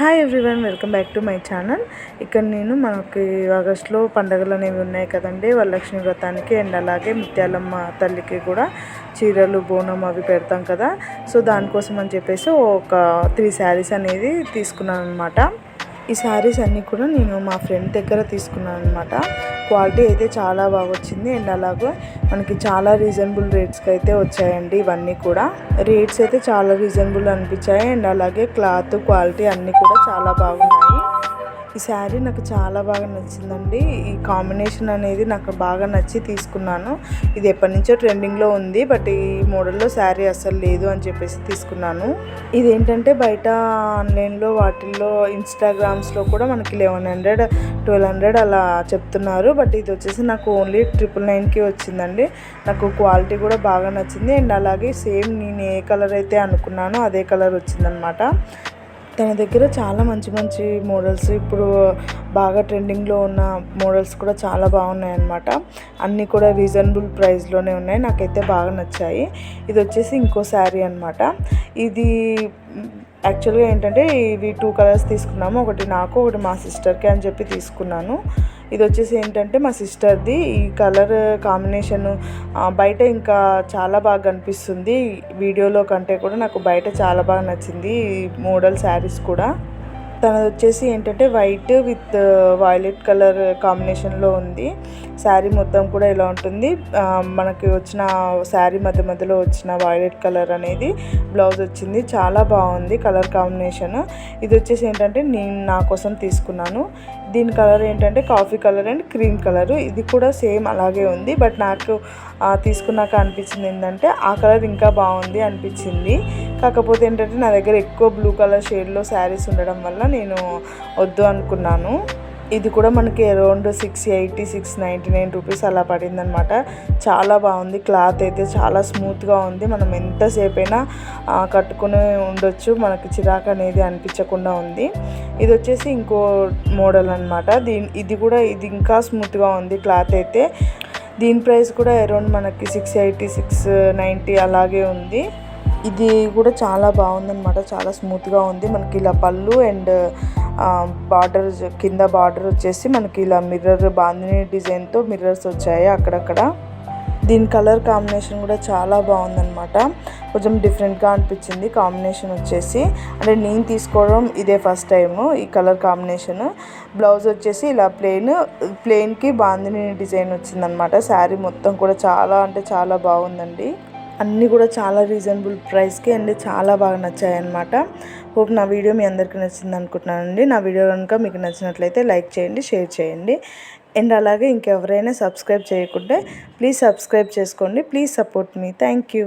Hi everyone welcome back to my channel ఇక్కడ నేను మనకి ఆగస్ట్లో పండుగలు అనేవి ఉన్నాయి కదండి. వరలక్ష్మి వ్రతానికి అండ్ అలాగే ముత్యాలమ్మ తల్లికి కూడా చీరలు బోనం అవి పెడతాం కదా. సో దానికోసం అని చెప్పేసి ఒక త్రీ శారీస్ అనేది తీసుకున్నాను అనమాట ఈ శారీస్ అన్నీ కూడా నేను మా ఫ్రెండ్ దగ్గర తీసుకున్నాను అనమాట క్వాలిటీ అయితే చాలా బాగా వచ్చింది అండ్ అలాగే మనకి చాలా రీజనబుల్ రేట్స్కి అయితే వచ్చాయండి ఇవన్నీ కూడా. రేట్స్ అయితే చాలా రీజనబుల్ అనిపించాయి. అండ్ అలాగే క్లాత్ క్వాలిటీ అన్నీ కూడా చాలా బాగున్నాయి. ఈ శారీ నాకు చాలా బాగా నచ్చిందండి. ఈ కాంబినేషన్ అనేది నాకు బాగా నచ్చి తీసుకున్నాను. ఇది ఎప్పటి నుంచో ట్రెండింగ్లో ఉంది. బట్ ఈ మోడల్లో శారీ అస్సలు లేదు అని చెప్పేసి తీసుకున్నాను. ఇది ఏంటంటే బయట ఆన్లైన్లో వాటిల్లో ఇన్స్టాగ్రామ్స్లో కూడా మనకి లెవెన్ హండ్రెడ్ ట్వెల్వ్ హండ్రెడ్ అలా చెప్తున్నారు. బట్ ఇది వచ్చేసి నాకు ఓన్లీ ట్రిపుల్ నైన్కి వచ్చిందండి. నాకు క్వాలిటీ కూడా బాగా నచ్చింది. అండ్ అలాగే సేమ్ నేను ఏ కలర్ అయితే అనుకున్నానో అదే కలర్ వచ్చిందనమాట. తన దగ్గర చాలా మంచి మంచి మోడల్స్ ఇప్పుడు బాగా ట్రెండింగ్లో ఉన్న మోడల్స్ కూడా చాలా బాగున్నాయి అన్నమాట అన్నీ కూడా రీజనబుల్ ప్రైస్లోనే ఉన్నాయి. నాకైతే బాగా నచ్చాయి. ఇది వచ్చేసి ఇంకో శారీ అనమాట ఇది యాక్చువల్గా ఏంటంటే ఇవి టూ కలర్స్ తీసుకున్నాము. ఒకటి నాకు ఒకటి మా సిస్టర్కి అని చెప్పి తీసుకున్నాను. ఇది వచ్చేసి ఏంటంటే మా సిస్టర్ది ఈ కలర్ కాంబినేషన్ బయట ఇంకా చాలా బాగా కనిపిస్తుంది. వీడియోలో కంటే కూడా నాకు బయట చాలా బాగా నచ్చింది ఈ మోడల్ శారీస్ కూడా. తనది వచ్చేసి ఏంటంటే వైట్ విత్ వైలెట్ కలర్ కాంబినేషన్లో ఉంది. శారీ మొత్తం కూడా ఇలా ఉంటుంది. మనకి వచ్చిన శారీ మధ్య మధ్యలో వచ్చిన వైలెట్ కలర్ అనేది బ్లౌజ్ వచ్చింది. చాలా బాగుంది కలర్ కాంబినేషన్ ఇది వచ్చేసి ఏంటంటే నేను నా కోసం తీసుకున్నాను. దీని కలర్ ఏంటంటే coffee colour and cream colour ఇది కూడా సేమ్ అలాగే ఉంది. బట్ నాకు తీసుకున్నాక అనిపించింది ఏంటంటే ఆ కలర్ ఇంకా బాగుంది అనిపించింది. కాకపోతే ఏంటంటే నా దగ్గర ఎక్కువ బ్లూ కలర్ షేడ్లో శారీస్ ఉండడం వల్ల నేను వద్దు అనుకున్నాను. ఇది కూడా మనకి around six eighty six ninety nine rupees అలా పడిందనమాట చాలా బాగుంది. క్లాత్ అయితే చాలా స్మూత్గా ఉంది. మనం ఎంతసేపు అయినా కట్టుకుని ఉండొచ్చు. మనకి చిరాకు అనేది అనిపించకుండా ఉంది. ఇది వచ్చేసి ఇంకో మోడల్ అనమాట దీని ఇది కూడా ఇది ఇంకా స్మూత్గా ఉంది క్లాత్ అయితే. దీని ప్రైస్ కూడా అరౌండ్ మనకి సిక్స్ ఎయిటీ సిక్స్ నైంటీ అలాగే ఉంది. ఇది కూడా చాలా బాగుందనమాట చాలా స్మూత్గా ఉంది. మనకి ఇలా పళ్ళు అండ్ బార్డర్ కింద బార్డర్ వచ్చేసి మనకి ఇలా మిర్రర్ బాందిని డిజైన్తో మిర్రర్స్ వచ్చాయి అక్కడక్కడ. దీని కలర్ కాంబినేషన్ కూడా చాలా బాగుందనమాట కొంచెం డిఫరెంట్గా అనిపించింది కాంబినేషన్ వచ్చేసి. అంటే నేను తీసుకోవడం ఇదే ఫస్ట్ టైం ఈ కలర్ కాంబినేషన్. బ్లౌజ్ వచ్చేసి ఇలా ప్లెయిన్ ప్లెయిన్కి బాందిని డిజైన్ వచ్చిందనమాట శారీ మొత్తం కూడా చాలా అంటే చాలా బాగుందండి. అన్నీ కూడా చాలా రీజనబుల్ ప్రైస్కి అండ్ చాలా బాగా నచ్చాయి అనమాట హోప్ నా వీడియో మీ అందరికీ నచ్చింది అనుకుంటున్నానండి. నా వీడియో కనుక మీకు నచ్చినట్లయితే లైక్ చేయండి షేర్ చేయండి. అండ్ అలాగే ఇంకెవరైనా సబ్స్క్రైబ్ చేయకుంటే ప్లీజ్ సబ్స్క్రైబ్ చేసుకోండి. Please support me thank you